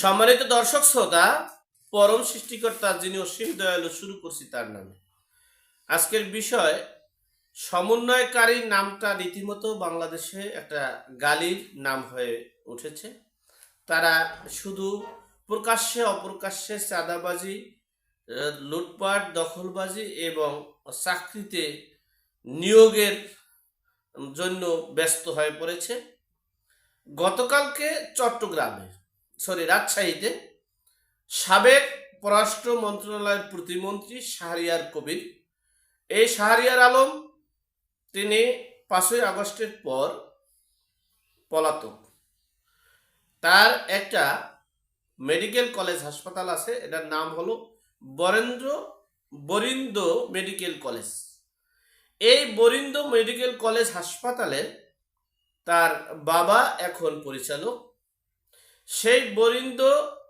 সম্মানিত দর্শক শ্রোতা, পরম সৃষ্টিকর্তা যিনি অসীম দয়ালু শুরু করছি তার নামে। আজকের বিষয়, সমন্বয়কারী নামটা রীতিমতো বাংলাদেশে একটা গালির নাম হয়ে উঠেছে। তারা শুধু প্রকাশ্যে অপ্রকাশ্যে চাঁদাবাজি লুটপাট, দখলবাজি এবং চাকরিতে নিয়োগের জন্য ব্যস্ত হয়ে পড়েছে। গতকালকে চট্টগ্রামে সরি, রাজশাহীতে সাবেক পররাষ্ট্র মন্ত্রণালয়ের প্রতিমন্ত্রী শাহরিয়ার কবির। এই শাহরিয়ার আলম তিনি পাঁচই আগস্টের পর পলাতক। তার একটা মেডিকেল কলেজ হাসপাতাল আছে, এটার নাম হলো বরেন্দ্র বরিন্দ মেডিকেল কলেজ। এই বরিন্দ মেডিকেল কলেজ হাসপাতালে তার বাবা এখন পরিচালক। সেই বরিন্দ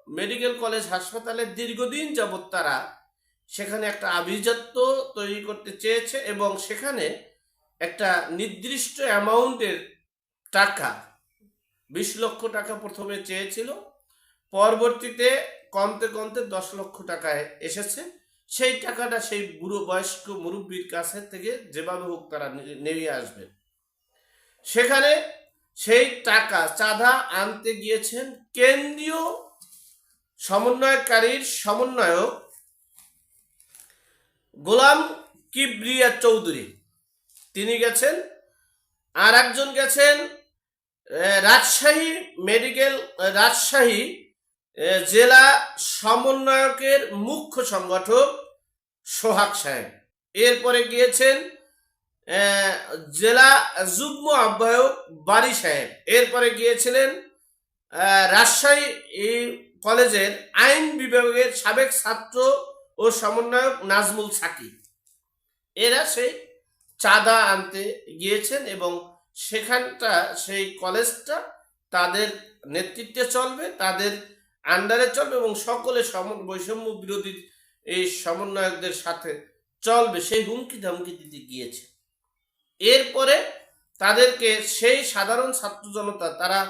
মেডিকেল কলেজ হাসপাতালে দীর্ঘদিন যাবৎ তারা সেখানে একটা আভিজাত্য তৈরি করতে চেয়েছে এবং সেখানে একটা নির্দিষ্ট অ্যামাউন্টের টাকা, বিশ লক্ষ টাকা প্রথমে চেয়েছিল, পরবর্তীতে কমতে কমতে দশ লক্ষ টাকায় এসেছে। সেই টাকাটা সেই বুড়ো বয়স্ক মুরব্বীর কাছে থেকে যেভাবে হোক তারা নে- নেমে আসবে। সেখানে সেই টাকা চাঁদা আনতে গিয়েছেন কেন্দ্রীয় সমন্বয়কারীর সমন্বয়ক গোলাম কিবরিয়া চৌধুরী। তিনি গেছেন আর একজন গেছেন রাজশাহী মেডিকেল রাজশাহী জেলা সমন্বয়কের মুখ্য সংগঠক সোহাগ সাহেব। এরপরে গিয়েছেন জেলা যুগ্ম আহ্বায়ক বারি সাহেব। এরপরে গিয়েছিলেন রাজশাহী কলেজের আইন বিভাগের সাবেক ছাত্র ও সমন্বয়ক নাজমুল সাকি। এরা সেই চাঁদা আনতে গিয়েছেন এবং সেখানটা, সেই কলেজটা তাদের নেতৃত্বে চলবে, তাদের আন্ডারে চলবে এবং সকলে সম বৈষম্য বিরোধী এই সমন্বয়কদের সাথে চলবে। সেই হুমকি ধামকি দিতে গিয়েছে। এরপরে তাদেরকে সেই সাধারণ ছাত্র জনতা, তারা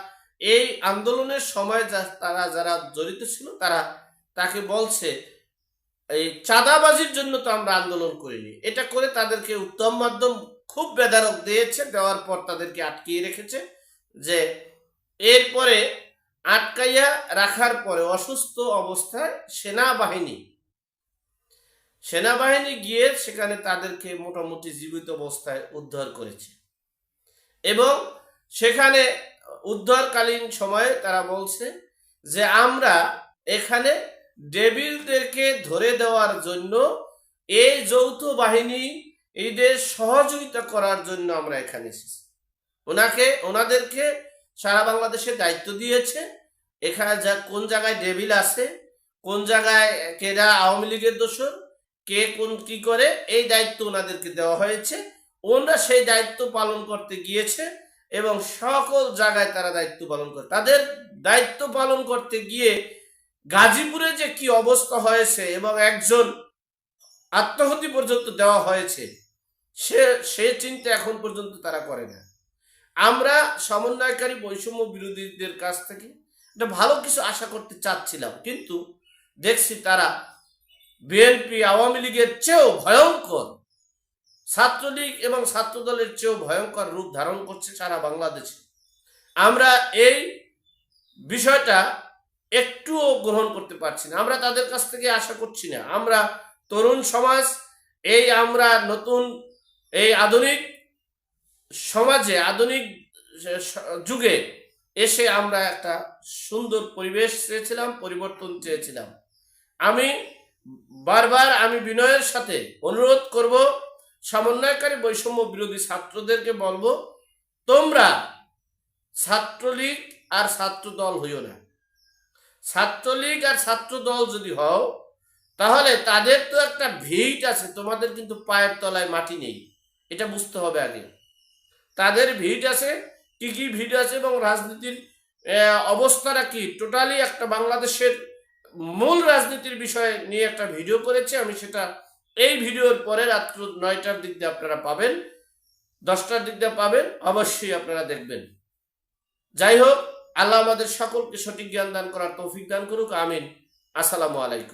এই আন্দোলনের সময় তারা যারা জড়িত ছিল, তারা তাকে বলছে, এই চাঁদাবাজির জন্য তো আমরা আন্দোলন করিনি। এটা করে তাদেরকে উত্তম মাধ্যম খুব বেদারক দিয়েছে, দেওয়ার পর তাদেরকে আটকিয়ে রেখেছে যে এরপরে আটকাইয়া রাখার পরে অসুস্থ অবস্থায় সেনাবাহিনী সেনাবাহিনী গিয়ে সেখানে তাদেরকে মোটামুটি জীবিত অবস্থায় উদ্ধার করেছে। এবং সেখানে উদ্ধারকালীন সময়ে তারা বলছে যে, আমরা এখানে ডেভিলদেরকে ধরে দেওয়ার জন্য এই যৌথ বাহিনী এদের সহযোগিতা করার জন্য আমরা এখানে এসেছি। ওনাকে, ওনাদেরকে সারা বাংলাদেশে দায়িত্ব দিয়েছে। এখানে যা, কোন জায়গায় ডেভিল আছে, কোন জায়গায় কেরা আওয়ামী লীগের দোষর কে কোন কি করে, এই দায়িত্ব ওনাদেরকে দেওয়া হয়েছে। ওনারা সেই দায়িত্ব পালন করতে গিয়েছে এবং সকল জায়গায় তারা দায়িত্ব পালন করে। তাদের দায়িত্ব পালন করতে গিয়ে গাজীপুরে যে কি অবস্থা হয়েছে এবং একজন আত্মহতি পর্যন্ত দেওয়া হয়েছে, সে সে চিন্তা এখন পর্যন্ত তারা করে না। আমরা সমন্বয়কারী বৈষম্য বিরোধীদের কাছ থেকে একটা ভালো কিছু আশা করতে চাচ্ছিলাম, কিন্তু দেখছি তারা বিএনপি আওয়ামী লীগের চেয়েও ভয়ঙ্কর, ছাত্রলীগ এবং ছাত্রদলের চেয়েও ভয়ঙ্কর রূপ ধারণ করছে সারা বাংলাদেশে। আমরা এই বিষয়টা একটুও গ্রহণ করতে পারছি না। আমরা তাদের কাছ থেকে আশা করছি না। আমরা তরুণ সমাজ, এই আমরা নতুন, এই আধুনিক সমাজে, আধুনিক যুগে এসে আমরা একটা সুন্দর পরিবেশ চেয়েছিলাম, পরিবর্তন চেয়েছিলাম। আমি বারবার আমি বিনয়ের সাথে অনুরোধ করব, সমন্বয়কারী বৈষম্য বিরোধী ছাত্রদেরকে বলব, তোমরা ছাত্রলীগ আর ছাত্র দল হইও না। ছাত্রলীগ আর ছাত্র দল যদি হও, তাহলে তাদের তো একটা ভিট আছে, তোমাদের কিন্তু পায়ের তলায় মাটি নেই, এটা বুঝতে হবে আগে। তাদের ভিট আছে, কি কি ভিট আছে এবং রাজনীতির অবস্থাটা কি? টোটালি একটা বাংলাদেশের মূল রাজনীতির বিষয়ে নিয়ে একটা ভিডিও করেছি, আমি সেটা এই ভিডিওর পরে রাত্র নয়টার দিক দিয়ে আপনারা পাবেন, দশটার দিক দিয়ে পাবেন, অবশ্যই আপনারা দেখবেন। যাই হোক, আল্লাহ আমাদের সকলকে সঠিক জ্ঞান দান করার তৌফিক দান করুক, আমিন। আসসালামু আলাইকুম।